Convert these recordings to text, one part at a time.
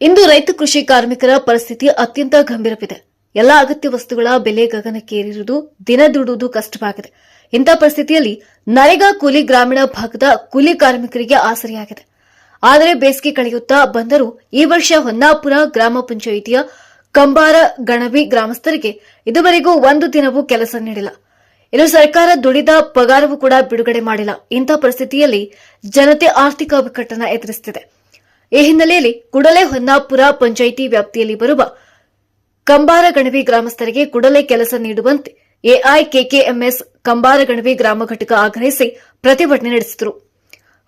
ಇಂದು ರೈತ ಕೃಷಿ ಕಾರ್ಮಿಕರ ಪರಿಸ್ಥಿತಿ ಅತ್ಯಂತ ಗಂಭೀರವಿದೆ. ಎಲ್ಲ ಅಗತ್ಯ ವಸ್ತುಗಳ ಬೆಲೆ ಗಗನಕ್ಕೇರಿರುವುದು ದಿನ ದುಡುವುದು ಕಷ್ಟವಾಗಿದೆ. ಇಂಥ ಪರಿಸ್ಥಿತಿಯಲ್ಲಿ ನರೇಗಾ ಕೂಲಿ ಗ್ರಾಮೀಣ ಭಾಗದ ಕೂಲಿ ಕಾರ್ಮಿಕರಿಗೆ ಆಸರೆಯಾಗಿದೆ. ಆದರೆ ಬೇಸಿಗೆ ಕಳೆಯುತ್ತಾ ಬಂದರೂ ಈ ವರ್ಷ ಹೊನ್ನಾಪುರ ಗ್ರಾಮ ಪಂಚಾಯಿತಿಯ ಕಂಬಾರ ಗಣವಿ ಗ್ರಾಮಸ್ಥರಿಗೆ ಇದುವರೆಗೂ ಒಂದು ದಿನವೂ ಕೆಲಸ ನೀಡಿಲ್ಲ. ಇನ್ನು ಸರ್ಕಾರ ದುಡಿದ ಪಗಾರವೂ ಕೂಡ ಬಿಡುಗಡೆ ಮಾಡಿಲ್ಲ. ಇಂಥ ಪರಿಸ್ಥಿತಿಯಲ್ಲಿ ಜನತೆ ಆರ್ಥಿಕ ಬಿಕ್ಕಟ್ಟನ್ನು ಎದುರಿಸುತ್ತಿದೆ. ಈ ಹಿನ್ನೆಲೆಯಲ್ಲಿ ಕೂಡಲೇ ಹೊನ್ನಾಪುರ ಪಂಚಾಯಿತಿ ವ್ಯಾಪ್ತಿಯಲ್ಲಿ ಬರುವ ಕಂಬಾರ ಗಣವಿ ಗ್ರಾಮಸ್ಥರಿಗೆ ಕೂಡಲೇ ಕೆಲಸ ನೀಡುವಂತೆ ಎಐಕೆಕೆಎಂಎಸ್ ಕಂಬಾರ ಗಣವಿ ಗ್ರಾಮ ಘಟಕ ಆಗ್ರಹಿಸಿ ಪ್ರತಿಭಟನೆ ನಡೆಸಿದರು.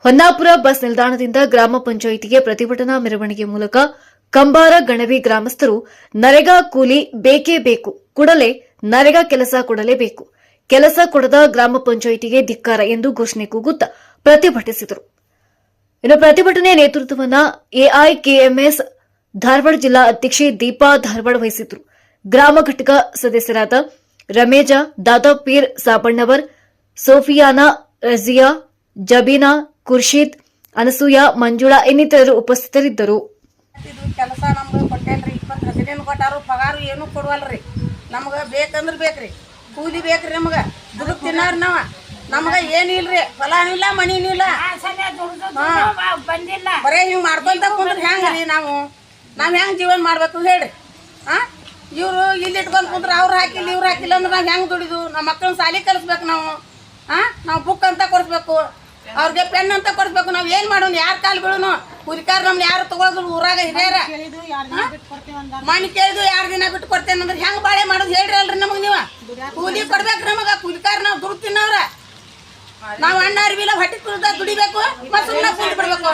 ಹೊನ್ನಾಪುರ ಬಸ್ ನಿಲ್ದಾಣದಿಂದ ಗ್ರಾಮ ಪಂಚಾಯಿತಿಗೆ ಪ್ರತಿಭಟನಾ ಮೆರವಣಿಗೆ ಮೂಲಕ ಕಂಬಾರ ಗಣವಿ ಗ್ರಾಮಸ್ಥರು ನರೇಗಾ ಕೂಲಿ ಬೇಕೇ ಬೇಕು, ಕೂಡಲೇ ನರೇಗಾ ಕೆಲಸ ಕೊಡಲೇಬೇಕು ಕೆಲಸ ಕೊಡದ ಗ್ರಾಮ ಪಂಚಾಯಿತಿಗೆ ಧಿಕ್ಕಾರ ಎಂದು ಘೋಷಣೆ ಕೂಗುತ್ತಾ ಪ್ರತಿಭಟಿಸಿದರು. ಇನ್ನು ಪ್ರತಿಭಟನೆ ನೇತೃತ್ವವನ್ನ ಎಐಕೆಎಂಎಸ್ ಧಾರವಾಡ ಜಿಲ್ಲಾ ಅಧ್ಯಕ್ಷೆ ದೀಪಾ ಧಾರವಾಡ ವಹಿಸಿದ್ರು. ಗ್ರಾಮ ಘಟಕ ಸದಸ್ಯರಾದ ರಮೇಜ ದಾದಾಪೀರ್ ಸಾಬಣ್ಣವರ್, ಸೋಫಿಯಾನಾ, ರಜಿಯಾ, ಜಬೀನಾ, ಖುರ್ಷೀದ್, ಅನಸೂಯ, ಮಂಜುಳಾ ಇನ್ನಿತರರು ಉಪಸ್ಥಿತರಿದ್ದರು. ಕೆಲಸ ನಮ್ಗೆ ಕೊಟ್ಟೇನ್ರಿ. ಇಪ್ಪತ್ತು ಹದಿನೇನು ಕೊಟ್ಟಾರು ಪಗಾರ ಏನು ಕೊಡುವಲ್ರಿ. ನಮ್ಗೆ ಬೇಕಂದ್ರೆ ಬೇಕ್ರಿ. ಕೂಲಿ ಬೇಕ್ರಿ ನಮ್ಗೆ. ದುಡುಕ್ ತಿನ್ನಾರ ನಾವ. ನಮ್ಗೆ ಏನಿಲ್ರಿ ಹೊಲನೂ ಇಲ್ಲ ಮನಿನೂ ಇಲ್ಲ. ಬಂದಿಲ್ಲ. ಬರೇ ಹಿಂಗೆ ಮಾಡ್ಕೊಂತ ಕುಂದ್ರೆ ಹೆಂಗ್ರಿ ನಾವು? ನಾವು ಹೆಂಗೆ ಜೀವನ ಮಾಡ್ಬೇಕು ಹೇಳ್ರಿ. ಹಾಂ? ಇವರು ಇಲ್ಲಿ ಇಟ್ಕೊಂಡು ಕುಂದ್ರೆ ಅವ್ರು ಹಾಕಿಲ್ಲ ಇವ್ರು ಹಾಕಿಲ್ಲ ಅಂದ್ರೆ ನಾವು ಹೆಂಗೆ ದುಡಿದು? ನಮ್ಮ ಮಕ್ಕಳನ್ನ ಸಾಲಿ ಕಲಿಸ್ಬೇಕು ನಾವು. ಹಾಂ? ನಾವು ಬುಕ್ ಅಂತ ಕೊಡ್ಸ್ಬೇಕು. ಅವ್ರಿಗೆ ಪೆನ್ ಅಂತ ಕೊಡಿಸ್ಬೇಕು. ನಾವು ಏನು ಮಾಡೋಣ ಯಾರ ಕಾಲು ಬೀಳೋನು ಹುರಿಕಾರ ನಮ್ ಯಾರು ತಗೊಳೋದು ಊರಾಗ ಹಿರಿಯರ. ಮಣ್ಣು ಕೇಳಿದು ಯಾರು ದಿನ ಬಿಟ್ಟು ಕೊಡ್ತೇನೆ ಅಂದ್ರೆ ಹೆಂಗೆ ಬಾಳೆ ಮಾಡೋದು ಹೇಳ್ರಿ ಅಲ್ರಿ ನಮಗೆ ನೀವು. ಕೂಲಿ ಕೊಡ್ಬೇಕು ನಮಗೆ ಕೂಲಿಕಾರ ನಾವು ದುಡ್ಡು ತಿನ್ನವ್ರ. ನಾವು ಅಣ್ಣ ಅರಿವಿಲ್ಲ ಹೊಟ್ಟೆ ತುಳ್ದ ದುಡಿಬೇಕು ಮತ್ತೆ ಸುಮ್ಮನೆ ಕೂಲಿ ಬಿಡ್ಬೇಕು